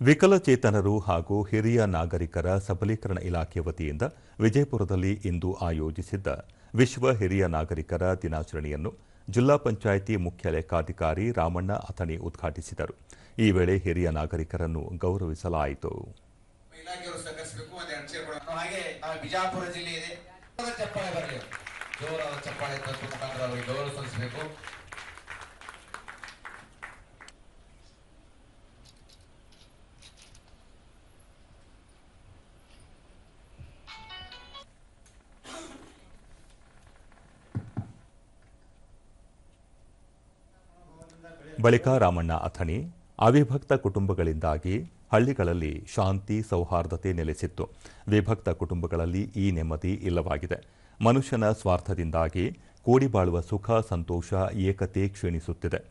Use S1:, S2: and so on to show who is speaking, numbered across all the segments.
S1: ವಿಕಲಚೇತನರು ಹಾಗೂ ಹಿರಿಯ ನಾಗರಿಕರ ಸಬಲೀಕರಣ ಇಲಾಖೆ ವತಿಯಿಂದ ವಿಜಯಪುರದಲ್ಲಿ ಇಂದು ಆಯೋಜಿಸಿದ್ದ ವಿಶ್ವ ಹಿರಿಯ ನಾಗರಿಕರ ದಿನಾಚರಣೆಯನ್ನು ಜಿಲ್ಲಾ ಪಂಚಾಯಿತಿ ಮುಖ್ಯ ಲೆಕ್ಕಾಧಿಕಾರಿ ರಾಮಣ್ಣ ಅಥಣಿ ಉದ್ಘಾಟಿಸಿದರು. ಈ ವೇಳೆ ಹಿರಿಯ ನಾಗರಿಕರನ್ನು ಗೌರವಿಸಲಾಯಿತು.
S2: ಬಿಜಾಪುರ
S1: ಬಳಿಕ ರಾಮಣ್ಣ ಅಥಣಿ ಅವಿಭಕ್ತ ಕುಟುಂಬಗಳಿಂದಾಗಿ ಹಳ್ಳಿಗಳಲ್ಲಿ ಶಾಂತಿ, ಸೌಹಾರ್ದತೆ ನೆಲೆಸಿತ್ತು. ವಿಭಕ್ತ ಕುಟುಂಬಗಳಲ್ಲಿ ಈ ನೆಮ್ಮದಿ ಇಲ್ಲವಾಗಿದೆ. ಮನುಷ್ಯನ ಸ್ವಾರ್ಥದಿಂದಾಗಿ ಕೂಡಿಬಾಳುವ ಸುಖ, ಸಂತೋಷ, ಏಕತೆ ಕ್ಷೀಣಿಸುತ್ತಿದೆ.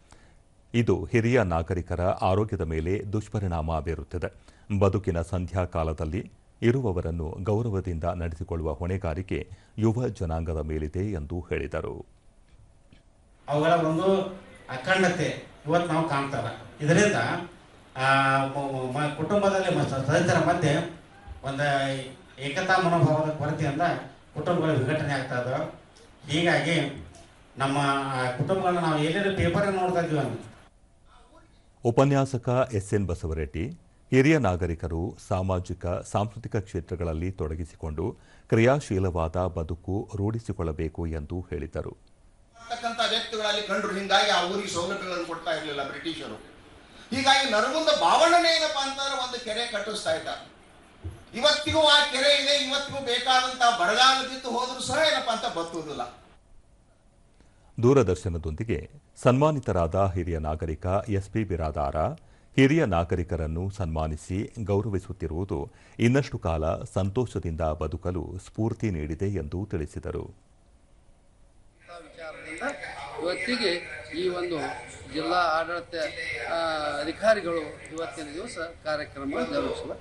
S1: ಇದು ಹಿರಿಯ ನಾಗರಿಕರ ಆರೋಗ್ಯದ ಮೇಲೆ ದುಷ್ಪರಿಣಾಮ ಬೀರುತ್ತಿದೆ. ಬದುಕಿನ ಸಂಧ್ಯಾಕಾಲದಲ್ಲಿ ಇರುವವರನ್ನು ಗೌರವದಿಂದ ನಡೆಸಿಕೊಳ್ಳುವ ಹೊಣೆಗಾರಿಕೆ ಯುವ ಜನಾಂಗದ ಮೇಲಿದೆ ಎಂದು ಹೇಳಿದರು.
S3: ಒಂದು ಇವತ್ತು ನಾವು ಕಾಣ್ತಾರ ಇದರಿಂದ ಕುಟುಂಬದಲ್ಲಿ ಸದಸ್ಯರ ಮಧ್ಯೆ ಒಂದು ಏಕತಾ ಮನೋಭಾವದ ಕೊರತೆಯಿಂದ ಕುಟುಂಬಗಳು ವಿಘಟನೆ ಆಗ್ತಾ ಇದ್ದಾವೆ ಹೀಗಾಗಿ ನಮ್ಮ ಕುಟುಂಬಗಳನ್ನ ನಾವು ಎಲ್ಲೆಲ್ಲಿ ಪೇಪರ್ ನೋಡ್ತಾ ಇದ್ದೀವಿ ಅಂತ
S1: ಎಸ್ ಎನ್ ಬಸವರೆಡ್ಡಿ, ಹಿರಿಯ ನಾಗರಿಕರು ಸಾಮಾಜಿಕ, ಸಾಂಸ್ಕೃತಿಕ ಕ್ಷೇತ್ರಗಳಲ್ಲಿ ತೊಡಗಿಸಿಕೊಂಡು ಕ್ರಿಯಾಶೀಲವಾದ ಬದುಕು ರೂಢಿಸಿಕೊಳ್ಳಬೇಕು ಎಂದು ಹೇಳಿದರು.
S4: ವ್ಯಕ್ತಿಗಳಲ್ಲಿ ಕಂಡ್ರು, ಹಿಂಗಾಗಿ ಆ ಊರಿಗೆ ಸೌಲಭ್ಯಗಳನ್ನು ಕೊಡ್ತಾ ಇರಲಿಲ್ಲ ಬ್ರಿಟಿಷರು. ಹೀಗಾಗಿ ನರಗುಂದ ಬಾವಣ್ಣನ ಏನಪ್ಪಾ ಅಂತಂದ್ರೆ ಒಂದು ಕೆರೆ ಕಟ್ಟಿಸ್ತಾ ಇದ್ದ. ಇವತ್ತಿಗೂ ಆ ಕೆರೆ ಇದೆ, ಇವತ್ತಿಗೂ ಬೇಕಾದಂತಹ ಬರಗಾಲ ಬಿದ್ದು ಹೋದ್ರು ಸಹ ಏನಪ್ಪಾ ಅಂತ ಬತ್ತುವುದಿಲ್ಲ.
S1: ದೂರದರ್ಶನದೊಂದಿಗೆ ಸನ್ಮಾನಿತರಾದ ಹಿರಿಯ ನಾಗರಿಕ ಎಸ್ಪಿ ಬಿರಾದಾರ, ಹಿರಿಯ ನಾಗರಿಕರನ್ನು ಸನ್ಮಾನಿಸಿ ಗೌರವಿಸುತ್ತಿರುವುದು ಇನ್ನಷ್ಟು ಕಾಲ ಸಂತೋಷದಿಂದ ಬದುಕಲು ಸ್ಫೂರ್ತಿ ನೀಡಿದೆ ಎಂದು ತಿಳಿಸಿದರು.
S5: ಇವತ್ತಿಗೆ ಈ ಒಂದು ಜಿಲ್ಲಾ ಆಡಳಿತ ಅಧಿಕಾರಿಗಳು ಇವತ್ತಿನ ದಿವಸ ಕಾರ್ಯಕ್ರಮ ಜರುಗಿಸುವ